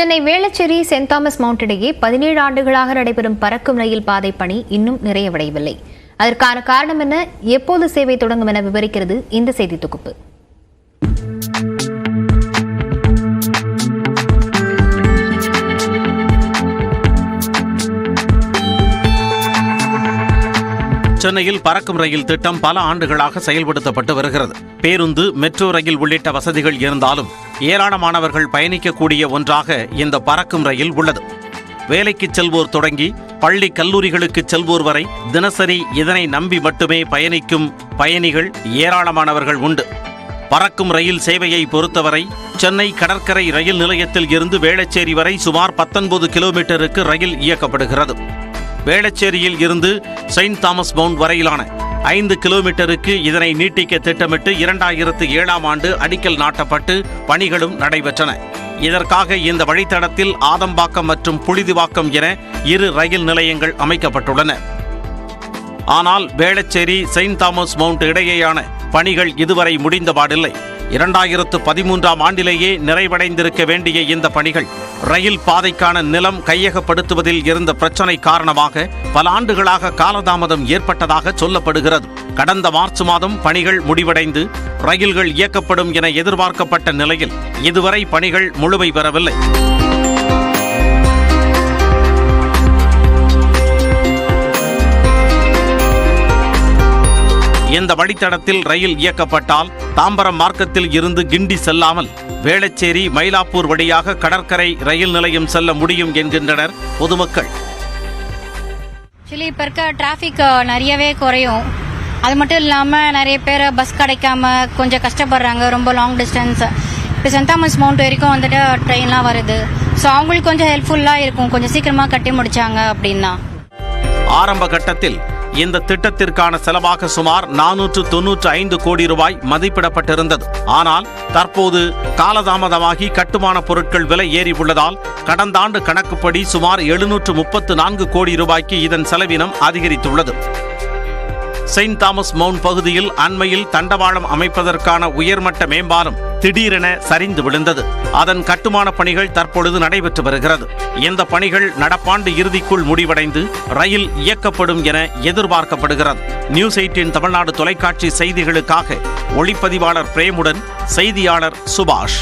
Chennai Velachery Saint Thomas Mount இடையே பதினேழு ஆண்டுகளாக நடைபெறும் பறக்கும் ரயில் பாதை பணி இன்னும் நிறைவடையவில்லை அதற்கான காரணம் என்ன? எப்போது சேவை தொடங்கும் என விவரிக்கிறது இந்த செய்தி தொகுப்பு. சென்னையில் பறக்கும் ரயில் திட்டம் பல ஆண்டுகளாக செயல்படுத்தப்பட்டு வருகிறது. பேருந்து மெட்ரோ ரயில் உள்ளிட்ட வசதிகள் இருந்தாலும் ஏராளமானவர்கள் பயணிக்கக்கூடிய ஒன்றாக இந்த பறக்கும் ரயில் உள்ளது. வேலைக்கு செல்வோர் தொடங்கி பள்ளி கல்லூரிகளுக்கு செல்வோர் வரை தினசரி இதனை நம்பி மட்டுமே பயணிக்கும் பயணிகள் ஏராளமானவர்கள் உண்டு. பறக்கும் ரயில் சேவையை பொறுத்தவரை சென்னை கடற்கரை ரயில் நிலையத்தில் இருந்து வேளச்சேரி வரை சுமார் பத்தொன்பது கிலோமீட்டருக்கு ரயில் இயக்கப்படுகிறது. வேளச்சேரியில் இருந்து செயின்ட் தாமஸ் மவுண்ட் வரையிலான ஐந்து கிலோமீட்டருக்கு இதனை நீட்டிக்க திட்டமிட்டு இரண்டாயிரத்து ஏழாம் ஆண்டு அடிக்கல் நாட்டப்பட்டு பணிகளும் நடைபெற்றன. இதற்காக இந்த வழித்தடத்தில் ஆதம்பாக்கம் மற்றும் புழுதிவாக்கம் என இரு ரயில் நிலையங்கள் அமைக்கப்பட்டுள்ளன. ஆனால் வேளச்சேரி செயின்ட் தாமஸ் மவுண்ட் இடையேயான பணிகள் இதுவரை முடிந்தபாடில்லை. இரண்டாயிரத்து பதிமூன்றாம் ஆண்டிலேயே நிறைவடைந்திருக்க வேண்டிய இந்த பணிகள் ரயில் பாதைக்கான நிலம் கையகப்படுத்துவதில் இருந்த பிரச்சனை காரணமாக பல ஆண்டுகளாக காலதாமதம் ஏற்பட்டதாக சொல்லப்படுகிறது. கடந்த மார்ச் மாதம் பணிகள் முடிவடைந்து ரயில்கள் இயக்கப்படும் என எதிர்பார்க்கப்பட்ட நிலையில் இதுவரை பணிகள் முழுமை பெறவில்லை. இந்த வழித்தடத்தில் ரயில் இயக்கப்பட்டால் தாம்பரம் மார்க்கத்தில் இருந்து கிண்டி செல்லாமல் வேளச்சேரி மயிலாப்பூர் வழியாக கடற்கரை ரயில் நிலையம் செல்ல முடியும் என்கின்றனர் பொதுமக்கள். ஆக்சுவலி இப்போ இருக்க டிராஃபிக் நிறையவே குறையும். அது மட்டும் இல்லாமல் நிறைய பேர் பஸ் கிடைக்காம கொஞ்சம் கஷ்டப்படுறாங்க ரொம்ப லாங் டிஸ்டன்ஸ் இப்போ சென்ட் தாமஸ் மவுண்ட் வரைக்கும் வந்துட்டு ட்ரெயின்லாம் வருது. ஸோ அவங்களுக்கு கொஞ்சம் ஹெல்ப்ஃபுல்லாக இருக்கும். கொஞ்சம் சீக்கிரமாக கட்டி முடிச்சாங்க அப்படின்னா. ஆரம்ப கட்டத்தில் இந்த திட்டத்திற்கான செலவாக சுமார் நானூற்று தொன்னூற்று ஐந்து கோடி ரூபாய் மதிப்பிடப்பட்டிருந்தது. ஆனால் தற்போது காலதாமதமாகி கட்டுமான பொருட்கள் விலை ஏறி உள்ளதால் கடந்த ஆண்டு கணக்குப்படி சுமார் எழுநூற்று முப்பத்து நான்கு கோடி ரூபாய்க்கு இதன் செலவினம் அதிகரித்துள்ளது. செயின்ட் தாமஸ் மவுண்ட் பகுதியில் அண்மையில் தண்டவாளம் அமைப்பதற்கான உயர்மட்ட மேம்பாலம் திடீரென சரிந்து விழுந்தது. அதன் கட்டுமான பணிகள் தற்பொழுது நடைபெற்று வருகிறது. இந்த பணிகள் நடப்பாண்டு இறுதிக்குள் முடிவடைந்து ரயில் இயக்கப்படும் என எதிர்பார்க்கப்படுகிறது. நியூஸ் எயிட்டின் தமிழ்நாடு தொலைக்காட்சி செய்திகளுக்காக ஒளிப்பதிவாளர் பிரேமுடன் செய்தியாளர் சுபாஷ்.